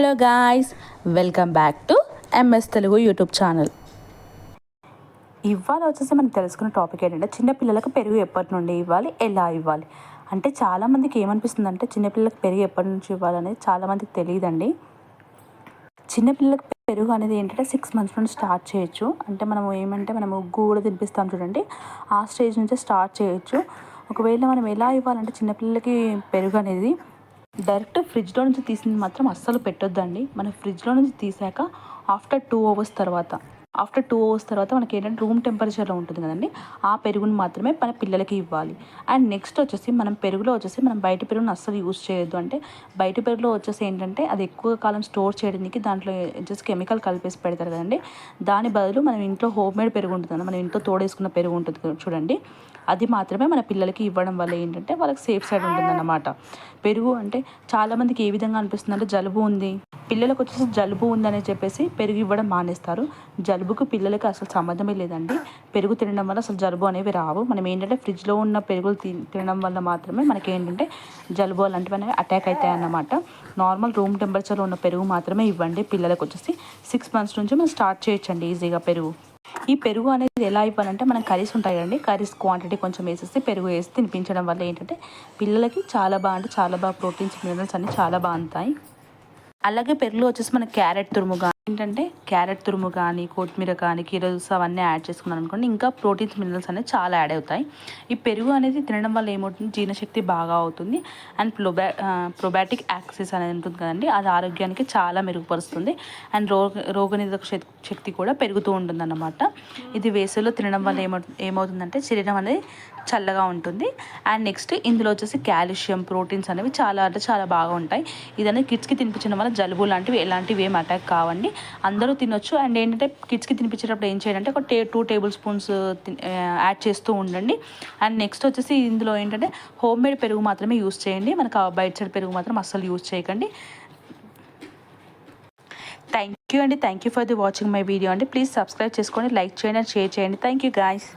Hello guys welcome back to MS Telugu YouTube channel ఇవాళ వచ్చేసి మనం తెలుసుకున్న టాపిక్ ఏంటంటే చిన్నపిల్లలకు పెరుగు ఎప్పటి నుండి ఇవ్వాలి ఎలా ఇవ్వాలి? అంటే చాలామందికి ఏమనిపిస్తుంది అంటే చిన్నపిల్లలకు పెరుగు ఎప్పటి నుంచి ఇవ్వాలనేది చాలామందికి తెలియదండి. చిన్నపిల్లలకు పెరుగు అనేది ఏంటంటే సిక్స్ మంత్స్ నుండి స్టార్ట్ చేయొచ్చు. అంటే మనం ఏమంటే మనం ఉగ్గు కూడా తినిపిస్తాం చూడండి. ఆ స్టేజ్ నుంచే స్టార్ట్ చేయొచ్చు. ఒకవేళ మనం ఎలా ఇవ్వాలంటే చిన్నపిల్లలకి పెరుగు అనేది డైరెక్ట్ ఫ్రిడ్జ్లో నుంచి తీసింది మాత్రం అస్సలు పెట్టొద్దండి. మన ఫ్రిడ్జ్లో నుంచి తీసాక ఆఫ్టర్ టూ అవర్స్ తర్వాత. ఆఫ్టర్ టూ అవర్స్ తర్వాత మనకి ఏంటంటే రూమ్ టెంపరేచర్లో ఉంటుంది కదండి ఆ పెరుగుని మాత్రమే మన పిల్లలకి ఇవ్వాలి. అండ్ నెక్స్ట్ వచ్చేసి మనం పెరుగులో వచ్చేసి మనం బయట పెరుగును అస్సలు యూజ్ చేయొద్దు. అంటే బయట పెరుగులో వచ్చేసి ఏంటంటే అది ఎక్కువ కాలం స్టోర్ చేయడానికి దాంట్లో జస్ట్ కెమికల్ కలిపేసి పెడతారు కదండి. దాని బదులు మనం ఇంట్లో హోమ్ మేడ్ పెరుగు ఉంటుంది మనం ఇంట్లో తోడేసుకున్న పెరుగు ఉంటుంది చూడండి అది మాత్రమే మన పిల్లలకి ఇవ్వడం వల్ల ఏంటంటే వాళ్ళకి సేఫ్ సైడ్ ఉంటుందన్నమాట. పెరుగు అంటే చాలామందికి ఏ విధంగా అనిపిస్తుంది అంటే జలుబు ఉంది పిల్లలకు వచ్చేసి జలుబు ఉందని చెప్పేసి పెరుగు ఇవ్వడం మానేస్తారు. జలుబుకు పిల్లలకి అసలు సంబంధమే లేదండి. పెరుగు తినడం వల్ల అసలు జలుబు అనేవి రావు. మనం ఏంటంటే ఫ్రిడ్జ్లో ఉన్న పెరుగులు తినడం వల్ల మాత్రమే మనకి ఏంటంటే జలుబు అలాంటివి అనేవి అటాక్ అవుతాయి అన్నమాట నార్మల్ రూమ్ టెంపరేచర్లో ఉన్న పెరుగు మాత్రమే ఇవ్వండి పిల్లలకు వచ్చేసి సిక్స్ మంత్స్ నుంచి మనం స్టార్ట్ చేయొచ్చండి ఈజీగా పెరుగు. ఈ పెరుగు అనేది ఎలా ఇవ్వాలంటే మనం కర్రీస్ ఉంటాయి కదండి. కర్రీస్ క్వాంటిటీ కొంచెం వేసేసి పెరుగు వేసి తినిపించడం వల్ల ఏంటంటే పిల్లలకి చాలా బాగా అంటే చాలా బాగా ప్రోటీన్స్ మినరల్స్ అన్నీ చాలా బాగుంటాయి అలాగే పెరుగులో వచ్చేసి మన క్యారెట్ తురుము ఏంటంటే క్యారెట్ తురుము కానీ కొత్తిమీర కానీ కీరల్స్ అవన్నీ యాడ్ చేసుకున్నాను అనుకోండి ఇంకా ప్రోటీన్స్ మినరల్స్ అనేవి చాలా యాడ్ అవుతాయి. ఈ పెరుగు అనేది తినడం వల్ల ఏమవుతుంది? జీర్ణశక్తి బాగా అవుతుంది. అండ్ ప్రోబా ప్రొబాటిక్ యాక్సెస్ అనేది ఉంటుంది కదండి అది ఆరోగ్యానికి చాలా మెరుగుపరుస్తుంది. అండ్ రోగ రోగనిరోధక శక్తి కూడా పెరుగుతూ ఉంటుంది అన్నమాట ఇది వేసవిలో తినడం వల్ల ఏమవు ఏమవుతుందంటే శరీరం అనేది చల్లగా ఉంటుంది. అండ్ నెక్స్ట్ ఇందులో వచ్చేసి కాల్షియం ప్రోటీన్స్ అనేవి చాలా అంటే చాలా బాగా ఉంటాయి. ఇదనేది కిడ్స్కి తినిపించడం వల్ల జలుబు లాంటివి ఎలాంటివి ఏం అటాక్ కావండి. అందరూ తినొచ్చు. అండ్ ఏంటంటే కిడ్స్కి తినిపించేటప్పుడు ఏం చేయాలంటే ఒక టే టూ టేబుల్ స్పూన్స్ యాడ్ చేస్తూ ఉండండి. అండ్ నెక్స్ట్ వచ్చేసి ఇందులో ఏంటంటే హోమ్ మేడ్ పెరుగు మాత్రమే యూస్ చేయండి. మనకు బయట సైడ్ పెరుగు మాత్రం అస్సలు యూస్ చేయకండి. థ్యాంక్ యూ అండి. Thank you for the watching my video అండి. ప్లీజ్ సబ్స్క్రైబ్ చేసుకోండి లైక్ చేయండి అండ్ షేర్ చేయండి. Thank you guys